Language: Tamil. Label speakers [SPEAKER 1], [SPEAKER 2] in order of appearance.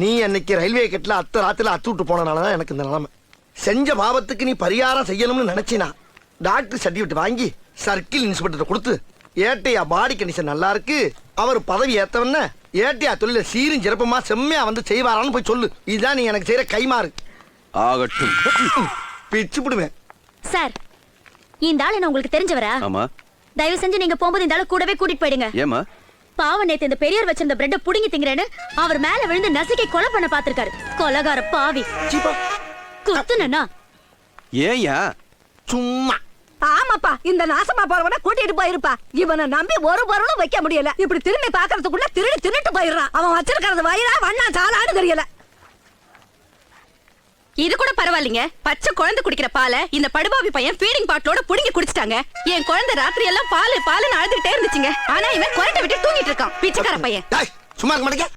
[SPEAKER 1] நீ அன்னைக்கு ரயில்வே கட்டில அத்த ராத்துல அத்து விட்டு போனனாலதான் எனக்கு இந்த நிலைமை. செஞ்ச பாவத்துக்கு நீ பரிகாரம் செய்யணும்னு நினைச்சினா? டாக்டர் சர்டிபிகேட் வாங்கி சர்க்கிள் இன்ஸ்பெக்டர் கொடுத்து ஏட்டையா பாடி கண்டிஷன் நல்லா இருக்கு அவர் பதவி ஏத்தவன ஏட்டையா தொழில சீரும் சிறப்புமா செம்மையா வந்து செய்வாரான்னு போய் சொல்லு. இதுதான் நீ எனக்கு செய்யற கைமாறு.
[SPEAKER 2] ஆகட்டும்.
[SPEAKER 1] பிச்சு விடுவேன்
[SPEAKER 3] சார் இந்த ஆள் என்ன உங்களுக்கு தெரிஞ்சவரா?
[SPEAKER 2] ஆமா.
[SPEAKER 3] தயவு செஞ்சு நீங்க போகும்போது இந்த ஆளை கூடவே கூட்டிட்டு போயிடுங்க.
[SPEAKER 2] ஏமா
[SPEAKER 3] பாவம் நேத்து இந்த பெரியவர் வச்சிருந்த பிரெட்ட புடுங்கி திங்கிறேன்னு அவர் மேல விழுந்து நசுக்கி கொலை பண்ண பாத்திருக்காரு கொலகார பாவி. குத்துனா
[SPEAKER 2] ஏயா
[SPEAKER 1] சும்மா.
[SPEAKER 4] ஆமாப்பா இந்த நாசமா போறவன கூட்டிட்டு போயிருப்பா. இவனை நம்பி ஒரு பொருளும் வைக்க முடியல. இப்படி திரும்பி பாக்குறதுக்குள்ள திருடி தின்னுட்டு போயிடுறான். அவன் வச்சிருக்கிறது வயிறா வண்ணா சாலான்னு தெரியல.
[SPEAKER 5] இது கூட பரவாயில்லைங்க. பச்சை குழந்தை குடிக்கிற பாலை இந்த படுபாவி பையன் ஃபீடிங் பாட்டிலோட புடுங்கி குடிச்சிட்டாங்க. என் குழந்தை ராத்திரி எல்லாம் பால் பாலுன்னு அழுதுகிட்டே இருந்துச்சுங்க. ஆனா இவன் குரட்டை விட்டு தூங்கிட்டு இருக்கான். பிச்சைக்கார பையன்.
[SPEAKER 1] சும்மா இருக்க மாட்டேங்க.